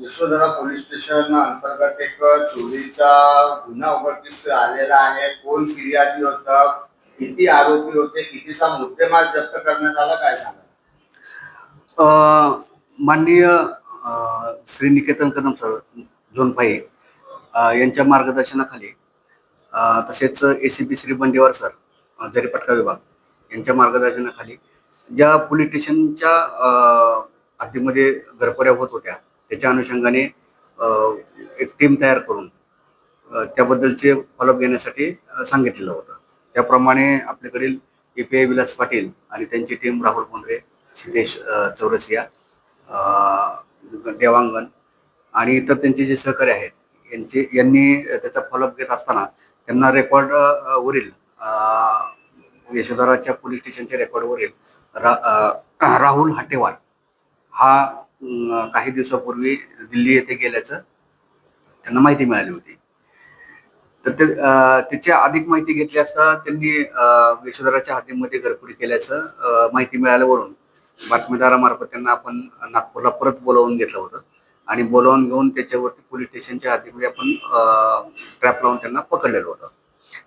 Yashodhara police station अंतर्गत एक चोरीचा गुन्हा उघडकीस आलेला आहे. कोण फिर्यादी होता? किती आरोपी होते? कितीचा मुद्देमाल जप्त करण्यात आला? काय सांगा माननीय श्री निकेतन कदम सर झोनपाई यांच्या मार्गदर्शनाखाली तसेच A C P Shri Bandewar sir Jaripatka विभाग यांच्या मार्गदर्शनाखाली ज्या पोलीस स्टेशनच्या हद्दीमध्ये घरपऱ्या होत होत्या त्याच्या अनुषंगाने एक टीम तयार करून त्याबद्दलचे फॉलोअप घेण्यासाठी सांगितलेलं होतं. त्याप्रमाणे आपल्याकडील A P I Vilas Patil आणि त्यांची टीम राहुल पोंद्रे सिद्धेश चौरसिया देवांगण आणि इतर त्यांचे जे सहकारी आहेत यांचे यांनी त्याचा फॉलोअप घेत असताना त्यांना रेकॉर्ड वरील यशोधराच्या पोलीस स्टेशनच्या रेकॉर्डवरील रा, राहुल हाटेवार हा काही दिवसापूर्वी दिल्ली येथे गेल्याचं त्यांना माहिती मिळाली होती. तर ते त्याची अधिक माहिती घेतली असता त्यांनी यशोधराच्या हद्दीमध्ये घरपुरी केल्याचं माहिती मिळाल्यावरून बातमीदारामार्फत त्यांना आपण नागपूरला परत बोलावून घेतलं होतं. आणि बोलावून घेऊन त्याच्यावरती पोलीस स्टेशनच्या हद्दीमध्ये आपण ट्रॅप लावून त्यांना पकडलेलं होतं.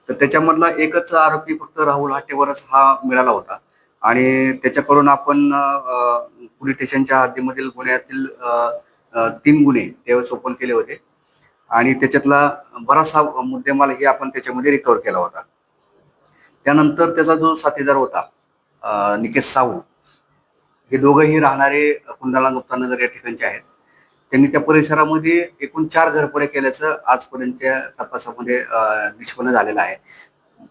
तर त्याच्यामधला एकच आरोपी फक्त राहुल हाटेवरच हा मिळाला होता. आणि त्याच्याकडून आपण पोलीस स्टेशनच्या हद्दीमधील गुन्ह्यातील तीन गुन्हे त्यावेळेस ओपन केले होते. आणि त्याच्यातला बराचसा मुद्देमाल हे आपण त्याच्यामध्ये रिकवर केला होता. त्यानंतर त्याचा जो साथीदार होता निकेश साहू हे दोघंही राहणारे कुंडाला गुप्तानगर या ठिकाणचे आहेत. त्यांनी त्या परिसरामध्ये एकूण चार घरपडे केल्याचं आजपर्यंतच्या तपासामध्ये निष्पन्न झालेलं आहे.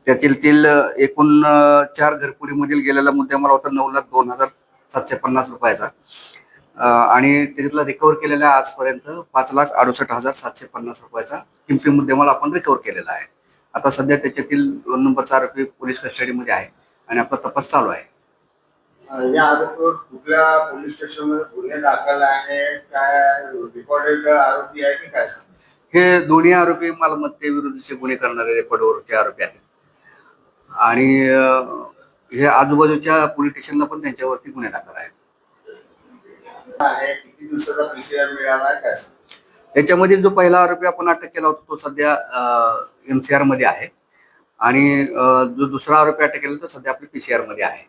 त्यातील तील एकूण चार घरपुडीमधील गेलेला मुद्देमाल होता नऊ लाख दोन हजार सातशे पन्नास रुपयाचा. आणि त्याच्यातला रिकवर केलेला आजपर्यंत पाच लाख अडुसष्ट हजार सातशे पन्नास रुपयाचा किमती मुद्देमाल आपण रिकवर केलेला आहे. आता सध्या त्याच्यातील दोन नंबरचा आरोपी पोलीस कस्टडीमध्ये आहे आणि आपला तपास चालू आहे. या आरोपीवर कुठल्या पोलीस स्टेशनमध्ये गुन्हे दाखल आहे काय रेकॉर्डेड आरोपी आहे की काय? हे दोन्ही आरोपी मालमत्तेविरुद्धचे गुन्हे करणारे रेकॉर्डवरचे आरोपी आहेत. आणि हे आजूबाजूच्या पोलीस स्टेशनला पण त्यांच्यावरती गुन्हे दाखल आहेत. त्याच्यामधील जो पहिला आरोपी आपण अटक केला होता तो सध्या एम सी आरमध्ये आहे. आणि जो दुसरा आरोपी अटक केला तो सध्या आपल्या पीसीआरमध्ये आहे.